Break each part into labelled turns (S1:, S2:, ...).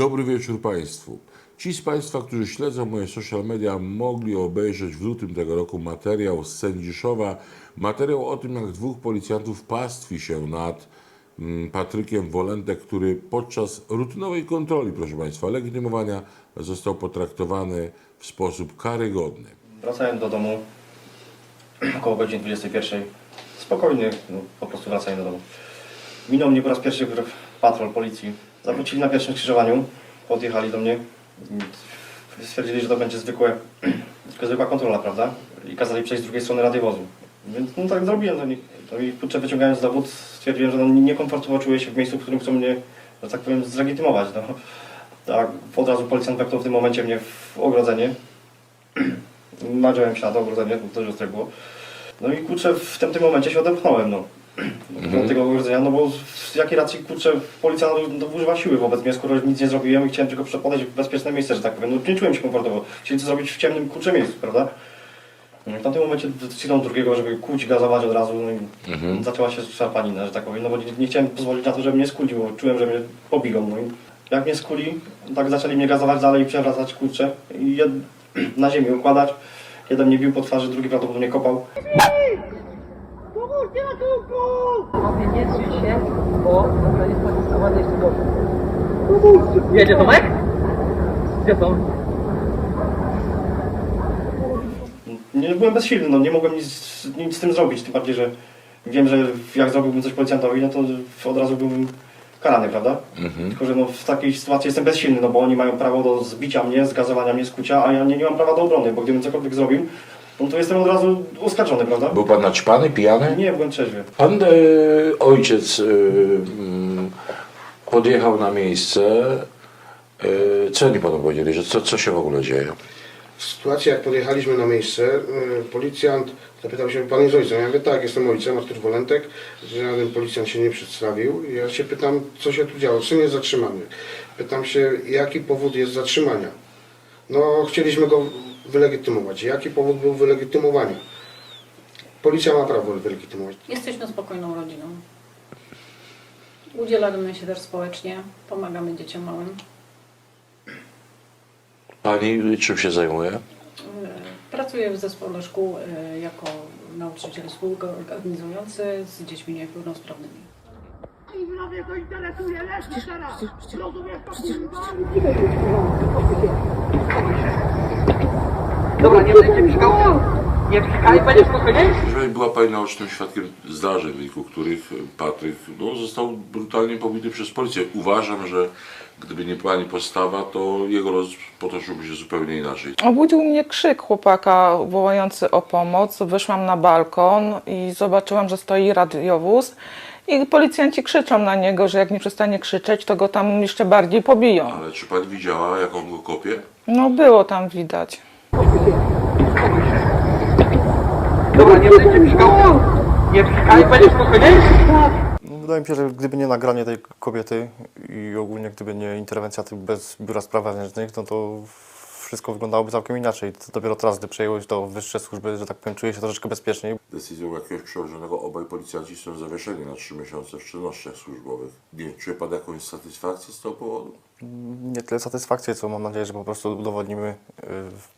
S1: Dobry wieczór Państwu. Ci z Państwa, którzy śledzą moje social media, mogli obejrzeć w lutym tego roku materiał z Sędziszowa. Materiał o tym, jak dwóch policjantów pastwi się nad mm, Patrykiem Wolentek, który podczas rutynowej kontroli, proszę Państwa, legitymowania został potraktowany w sposób karygodny.
S2: Wracałem do domu około godziny 21. Spokojnie, no, po prostu wracałem do domu. Minął mnie po raz pierwszy patrol policji. Zawrócili na pierwszym skrzyżowaniu, podjechali do mnie. Stwierdzili, że to będzie zwykłe, zwykła kontrola, prawda? I kazali przejść z drugiej strony radiowozu. Więc no tak zrobiłem do nich. No i kurczę, wyciągając dowód, stwierdziłem, że no, niekomfortowo czuję się w miejscu, w którym chcą mnie, że tak powiem, zlegitymować. No. Tak, od razu policjant wepchnął w tym momencie mnie w ogrodzenie. Nadziałem się na to ogrodzenie, to też tak było. No i kurczę, w tym, tym momencie się odepchnąłem, no. Do tego ogrodzenia, no bo z jakiej racji, kurczę, policja no, no, używa siły wobec mnie, skoro nic nie zrobiłem i chciałem tylko podejść w bezpieczne miejsce, że tak powiem. No nie czułem się komfortowo. Chcieli to zrobić w ciemnym, kurczę miejscu, prawda? No W tamtym momencie decyzją drugiego, żeby kuć, gazować od razu, no i zaczęła się szarpanina, że tak powiem, no bo nie, nie chciałem pozwolić na to, żeby mnie skuli, bo czułem, że mnie pobiją, no i jak mnie skuli, tak zaczęli mnie gazować dalej i przewracać, kurczę, i jed... na ziemię układać. Jeden mnie bił po twarzy, drugi prawdopodobnie kopał.
S3: Pomóżcie ratunku!
S4: Panowie, nie drzyj się, bo zostanie skonfiskowany jeszcze dowód. Jedzie Tomek? Gdzie są?
S2: Nie byłem bezsilny, no nie mogłem nic, nic z tym zrobić, tym bardziej, że wiem, że jak zrobiłbym coś policjantowi, no to od razu byłbym karany, prawda? Tylko, że no w takiej sytuacji jestem bezsilny, no bo oni mają prawo do zbicia mnie, zgazowania mnie, skucia, a ja nie, nie mam prawa do obrony, bo gdybym cokolwiek zrobił, no to jestem od razu oskarżony, prawda?
S1: Był Pan naćpany, pijany?
S2: Nie, byłem trzeźwy.
S1: Pan e, ojciec e, mm, podjechał na miejsce. E, co oni panu powiedzieli, że co, co się w ogóle dzieje?
S5: Sytuacja, jak podjechaliśmy na miejsce, y, policjant zapytał się, pan jest ojcem? Ja mówię, tak, jestem ojcem, Artur Wolentek. Żaden policjant się nie przedstawił. Ja się pytam, co się tu działo, syn jest zatrzymany. Pytam się, jaki powód jest zatrzymania? No, chcieliśmy go wylegitymować. Jaki powód był wylegitymowania? Policja ma prawo wylegitymować.
S6: Jesteśmy spokojną rodziną. Udzielamy się też społecznie, pomagamy dzieciom małym.
S1: Pani czym się zajmuje?
S6: E, Pracuję w zespole szkół e, jako nauczyciel współorganizujący z dziećmi niepełnosprawnymi.
S3: I mnie to interesuje, leżcie teraz! Rozumiesz to, kurwa?
S4: Dobra, nie będziecie psikał. Nie psikaj, będziesz spokojniejszy.
S1: Jeżeli była Pani naocznym świadkiem zdarzeń, w wyniku których Patryk no, został brutalnie pobity przez policję. Uważam, że gdyby nie Pani postawa, to jego los potoczyłby się zupełnie inaczej.
S7: Obudził mnie krzyk chłopaka wołający o pomoc. Wyszłam na balkon i zobaczyłam, że stoi radiowóz. I policjanci krzyczą na niego, że jak nie przestanie krzyczeć, to go tam jeszcze bardziej pobiją.
S1: Ale czy Pani widziała, jak on go kopie?
S7: No było tam widać.
S4: Dobra, nie będziecie psikał. Nie psikaj, będziesz spokojniejszy.
S8: Wydaje mi się, że gdyby nie nagranie tej kobiety i ogólnie gdyby nie interwencja tych bez biura spraw wewnętrznych, no to wszystko wyglądałoby całkiem inaczej. To dopiero teraz, gdy przejęło się to wyższe służby, że tak powiem, czuję się troszeczkę bezpieczniej.
S1: Decyzją jakiegoś przełożonego obaj policjanci są zawieszeni na trzy miesiące w czynnościach służbowych. Nie czuje Pan jakąś satysfakcję z tego powodu?
S8: Nie tyle satysfakcję, co mam nadzieję, że po prostu udowodnimy y,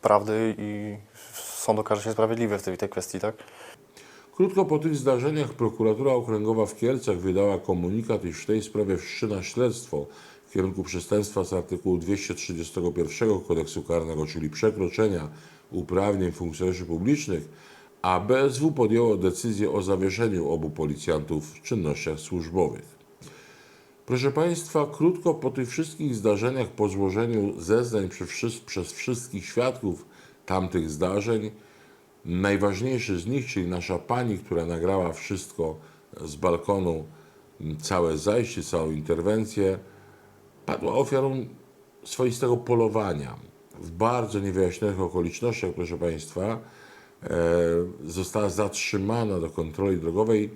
S8: prawdy i sąd okaże się sprawiedliwy w tej, tej kwestii, tak?
S1: Krótko po tych zdarzeniach prokuratura okręgowa w Kielcach wydała komunikat, iż w tej sprawie wszczyna śledztwo w kierunku przestępstwa z artykułu 231 kodeksu karnego, czyli przekroczenia uprawnień funkcjonariuszy publicznych, a BSW podjęło decyzję o zawieszeniu obu policjantów w czynnościach służbowych. Proszę Państwa, krótko po tych wszystkich zdarzeniach, po złożeniu zeznań przez, przez wszystkich świadków tamtych zdarzeń, najważniejszy z nich, czyli nasza pani, która nagrała wszystko z balkonu, całe zajście, całą interwencję, padła ofiarą swoistego polowania. W bardzo niewyjaśnionych okolicznościach, proszę Państwa, e, została zatrzymana do kontroli drogowej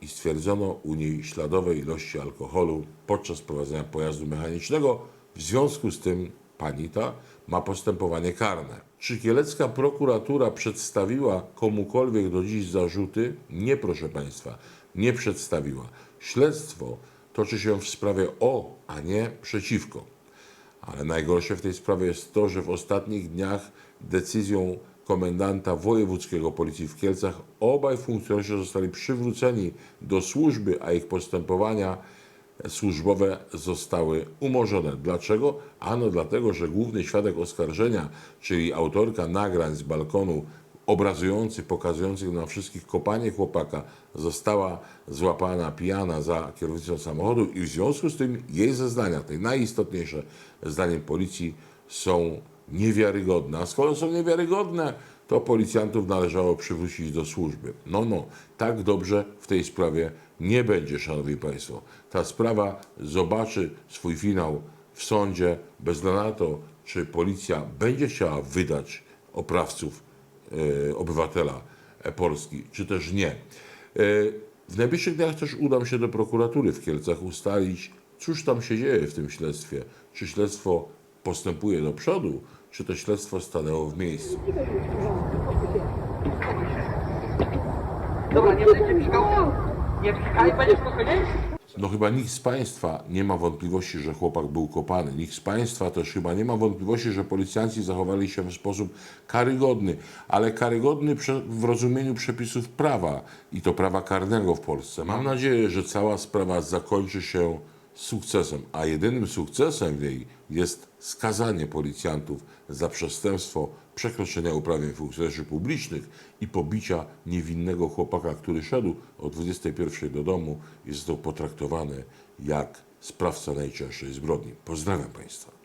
S1: i stwierdzono u niej śladowe ilości alkoholu podczas prowadzenia pojazdu mechanicznego. W związku z tym pani ta ma postępowanie karne. Czy kielecka prokuratura przedstawiła komukolwiek do dziś zarzuty? Nie, proszę Państwa, nie przedstawiła. Śledztwo toczy się w sprawie o, a nie przeciwko. Ale najgorsze w tej sprawie jest to, że w ostatnich dniach decyzją komendanta wojewódzkiego policji w Kielcach obaj funkcjonariusze zostali przywróceni do służby, a ich postępowania służbowe zostały umorzone. Dlaczego? Ano dlatego, że główny świadek oskarżenia, czyli autorka nagrań z balkonu obrazujących, pokazujących na wszystkich kopanie chłopaka, została złapana pijana za kierownicą samochodu i w związku z tym jej zeznania, te najistotniejsze zdaniem policji, są niewiarygodne. A skoro są niewiarygodne, to policjantów należało przywrócić do służby. No, no, tak dobrze w tej sprawie nie będzie, szanowni państwo. Ta sprawa zobaczy swój finał w sądzie, bez na to, czy policja będzie chciała wydać oprawców obywatela e, Polski, czy też nie. E, w najbliższych dniach też udam się do prokuratury w Kielcach ustalić, cóż tam się dzieje w tym śledztwie. Czy śledztwo postępuje do przodu, czy to śledztwo stanęło w miejscu.
S4: Dobra, nie będzie psikał. Nie psikaj, będziesz spokojnie?
S1: No chyba nikt z Państwa nie ma wątpliwości, że chłopak był kopany. Nikt z Państwa też chyba nie ma wątpliwości, że policjanci zachowali się w sposób karygodny, ale karygodny w rozumieniu przepisów prawa i to prawa karnego w Polsce. Mam nadzieję, że cała sprawa zakończy się sukcesem, a jedynym sukcesem w niej jest skazanie policjantów za przestępstwo przekroczenia uprawnień funkcjonariuszy publicznych i pobicia niewinnego chłopaka, który szedł o 21 do domu i został potraktowany jak sprawca najcięższej zbrodni. Pozdrawiam Państwa.